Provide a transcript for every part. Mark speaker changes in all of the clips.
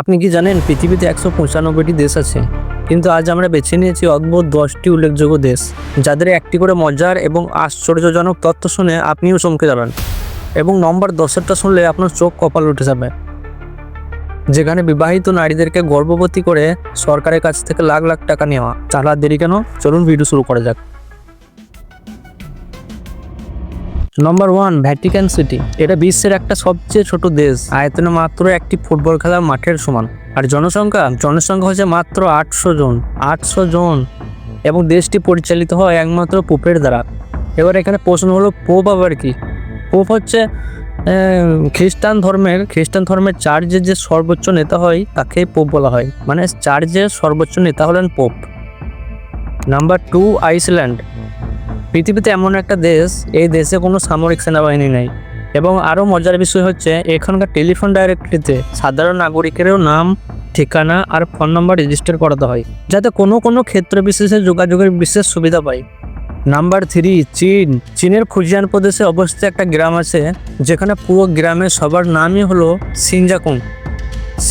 Speaker 1: আপনি কি জানেন, পৃথিবীতে একশো পঁচানব্বইটি দেশ আছে? কিন্তু আজ আমরা বেছে নিয়েছি অদ্ভুত দশটি উল্লেখযোগ্য দেশ, যাদের একটি করে মজার এবং আশ্চর্যজনক তথ্য শুনে আপনিও চমকে যাবেন এবং নম্বর দশেরটা শুনলে আপনার চোখ কপাল উঠে যাবে। যেখানে বিবাহিত নারীদেরকে গর্ভবতী করে সরকারের কাছ থেকে লাখ লাখ টাকা নেওয়া। আর দেরি কেন? চলুন ভিডিও শুরু করা যাক। নম্বর ওয়ান ভ্যাটিকান সিটি এটা বিশ্বের একটা সবচেয়ে ছোট দেশ। আয়তনে মাত্র একটি ফুটবল খেলার মাঠের সমান। আর জনসংখ্যা? জনসংখ্যা হচ্ছে মাত্র আটশো জন। আটশো জন। এবং দেশটি পরিচালিত হয় একমাত্র পোপের দ্বারা। এবার এখানে প্রশ্ন হলো, পোপ আবার কি? পোপ হচ্ছে খ্রিস্টান ধর্মের খ্রিস্টান ধর্মের চার্চের যে সর্বোচ্চ নেতা হয় তাকে পোপ বলা হয়। মানে চার্চের সর্বোচ্চ নেতা হলেন পোপ। নাম্বার টু আইসল্যান্ড পৃথিবীতে এমন একটা দেশ, এই দেশে কোনো সামরিক সেনাবাহিনী নেই। এবং আরও মজার বিষয় হচ্ছে, এখানকার টেলিফোন ডাইরেক্টরিতে সাধারণ নাগরিকেরও নাম, ঠিকানা আর ফোন নাম্বার রেজিস্টার করাতে হয়, যাতে কোনো কোনো ক্ষেত্র বিশেষে যোগাযোগের বিশেষ সুবিধা পায়। নাম্বার থ্রি চীন। চীনের ফুজিয়ান প্রদেশে অবস্থিত একটা গ্রাম আছে, যেখানে পুরো গ্রামের সবার নামই হলো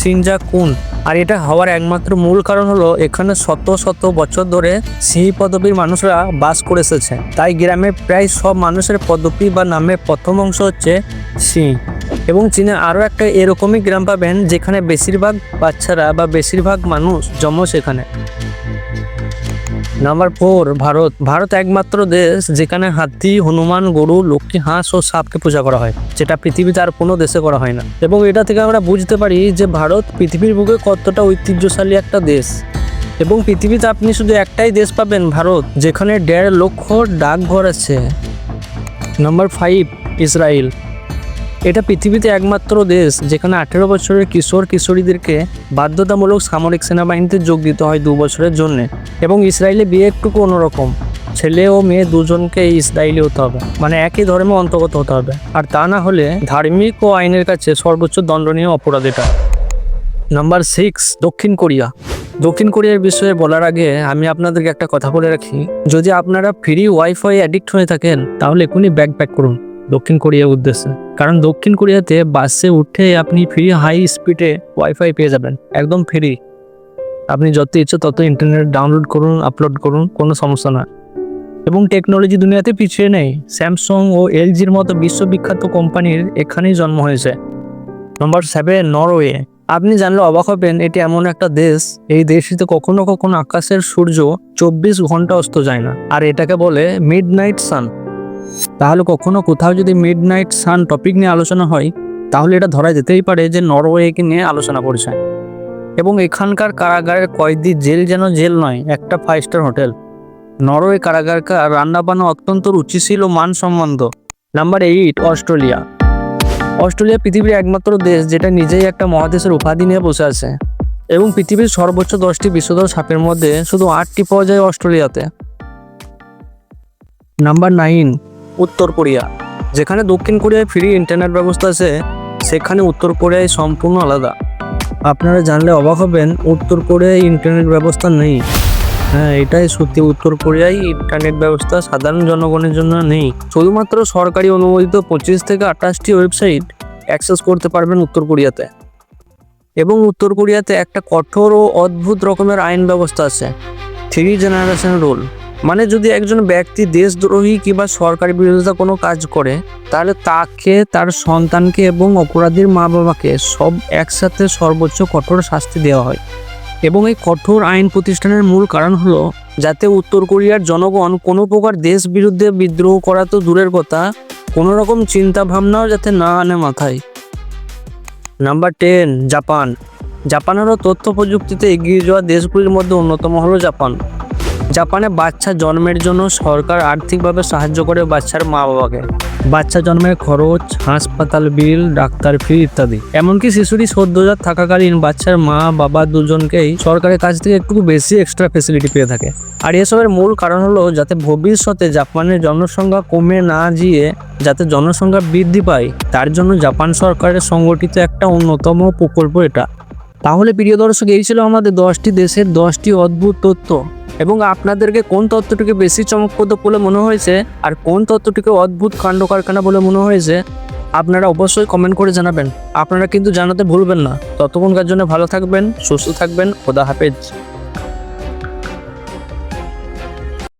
Speaker 1: সিনজাকুন সিনজাকুন আর এটা হওয়ার একমাত্র মূল কারণ হলো, এখানে শত শত বছর ধরে সিঁহি পদবীর মানুষরা বাস করে এসেছে। তাই গ্রামে প্রায় সব মানুষের পদবী বা নামের প্রথম অংশ হচ্ছে সিং। এবং চীনে আরও একটা এরকমই গ্রাম পাবেন, যেখানে বেশিরভাগ বাচ্চারা বা বেশিরভাগ মানুষ জন্ম সেখানে। নাম্বার ফোর ভারত ভারত একমাত্র দেশ যেখানে হাতি, হনুমান, গরু, লক্ষ্মী, হাঁস ও সাপকে পূজা করা হয়, যেটা পৃথিবীতে আর কোনো দেশে করা হয় না। এবং এটা থেকে আমরা বুঝতে পারি যে ভারত পৃথিবীর বুকে কতটা ঐতিহ্যশালী একটা দেশ। এবং পৃথিবীতে আপনি শুধু একটাই দেশ পাবেন, ভারত, যেখানে দেড় লক্ষ ডাকঘর আছে। নাম্বার ফাইভ ইসরায়েল এটা পৃথিবীতে একমাত্র দেশ যেখানে আঠেরো বছরের কিশোর কিশোরীদেরকে বাধ্যতামূলক সামরিক সেনাবাহিনীতে যোগ দিতে হয় দু বছরের জন্য। এবং ইসরায়েলে বিয়ে একটুকু অন্যরকম। ছেলে ও মেয়ে দুজনকে ইসরায়েলি হতে হবে। মানে একই ধর্মে অন্তর্গত হতে হবে। আর তা না হলে ধার্মিক ও আইনের কাছে সর্বোচ্চ দণ্ডনীয় অপরাধ এটা। নাম্বার সিক্স, দক্ষিণ কোরিয়া। দক্ষিণ কোরিয়ার বিষয়ে বলার আগে আমি আপনাদেরকে একটা কথা বলে রাখি। যদি আপনারা ফ্রি ওয়াইফাই অ্যাডিক্ট হয়ে থাকেন, তাহলে এখনই ব্যাক করুন। দক্ষিণ কোরিয়ার উদ্দেশ্যে। কারণ দক্ষিণ কোরিয়াতে বাসে উঠে আপনি ফ্রি হাই স্পিডে ওয়াইফাই পেয়ে যাবেন, একদম ফ্রি আপনি যত ইচ্ছে তত ইন্টারনেট ডাউনলোড করুন আপলোড করুন, কোনো সমস্যা না। এবং টেকনোলজি দুনিয়াতে পিছিয়ে নেই। স্যামসং ও এলজির মতো বিশ্ববিখ্যাত কোম্পানির এখানেই জন্ম হয়েছে। নম্বর সেভেন নরওয়ে আপনি জানলে অবাক হবেন, এটি এমন একটা দেশ। এই দেশটিতে কখনো কখনো আকাশের সূর্য চব্বিশ ঘণ্টা অস্ত যায় না। আর এটাকে বলে মিড নাইট সান তাহলে কখনো কোথাও যদি মিড নাইট সান টপিক নিয়ে আলোচনা হয়, তাহলে এটা ধরা যেতেই পারে যে নরওয়েকে নিয়ে আলোচনা করছে। এবং এখানকার কারাগারের কয়েদি জেল যেন জেল নয়, একটা ফাইভ স্টার হোটেল নরওয়ে কারাগারকার রান্নাবান্না অত্যন্ত রুচিশীল ও মানসম্বন্ধ নাম্বার এইট অস্ট্রেলিয়া অস্ট্রেলিয়া পৃথিবীর একমাত্র দেশ যেটা নিজেই একটা মহাদেশের উপাধি নিয়ে বসে আছে। এবং পৃথিবীর সর্বোচ্চ দশটি বিষধর সাপের মধ্যে শুধু আটটি পাওয়া যায় অস্ট্রেলিয়াতে। নাম্বার নাইন উত্তর কোরিয়া। যেখানে দক্ষিণ কোরিয়ায় ফ্রি ইন্টারনেট ব্যবস্থা আছে, সেখানে উত্তর কোরিয়ায় সম্পূর্ণ আলাদা। আপনারা জানলে অবাক হবেন, উত্তর কোরিয়ায় ইন্টারনেট ব্যবস্থা নেই। হ্যাঁ এটাই সত্যি। উত্তর কোরিয়ায় ইন্টারনেট ব্যবস্থা সাধারণ জনগণের জন্য নেই। শুধুমাত্র সরকারি অনুমোদিত পঁচিশ থেকে আঠাশটি ওয়েবসাইট অ্যাক্সেস করতে পারবেন উত্তর কোরিয়াতে। এবং উত্তর কোরিয়াতে একটা কঠোর ও অদ্ভুত রকমের আইন ব্যবস্থা আছে। Three generation rule. মানে যদি একজন ব্যক্তি দেশদ্রোহী কিংবা সরকারি বিরোধিতা কোনো কাজ করে, তাহলে তাকে, তার সন্তানকে এবং অপরাধীর মা বাবাকে সব একসাথে সর্বোচ্চ কঠোর শাস্তি দেওয়া হয়। এবং এই কঠোর আইন প্রতিষ্ঠানের মূল কারণ হলো যাতে উত্তর কোরিয়ার জনগণ কোনো প্রকার দেশ বিরুদ্ধে বিদ্রোহ করা তো দূরের কথা, কোনো রকম চিন্তা ভাবনাও যাতে না আনে মাথায়। Number ten, Japan. জাপানেরও তথ্য প্রযুক্তিতে এগিয়ে যাওয়া দেশগুলির মধ্যে অন্যতম হলো জাপান। জাপানে বাচ্চা জন্মের জন্য সরকার আর্থিকভাবে সাহায্য করে বাচ্চার মা বাবাকে বাচ্চা জন্মের খরচ, হাসপাতাল বিল, ডাক্তার ফি ইত্যাদি। এমনকি শিশুটি সদ্যজাত থাকাকালীন বাচ্চার মা বাবা দুজনকেই সরকারের কাছ থেকে একটু বেশি এক্সট্রা ফেসিলিটি পেয়ে থাকে। আর এসবের মূল কারণ হলো যাতে ভবিষ্যতে জাপানের জনসংখ্যা কমে না গিয়ে যাতে জনসংখ্যা বৃদ্ধি পায়, তার জন্য জাপান সরকারের সংগঠিত একটা অন্যতম প্রকল্প এটা। তাহলে প্রিয় দর্শক, এই ছিল আমাদের দশটি দেশের দশটি অদ্ভুত তথ্য। এবং আপনাদেরকে কোন তত্ত্বটিকে বেশি চমকপ্রদ বলে মনে হয়েছে আর কোন তত্ত্বটিকে অদ্ভুত কাণ্ড কারখানা বলে মনে হয়েছে, আপনারা অবশ্যই কমেন্ট করে জানাবেন। আপনারা কিন্তু জানাতে ভুলবেন না। ততক্ষণকার জন্য ভালো থাকবেন, সুস্থ থাকবেন, খোদা হাফেজ।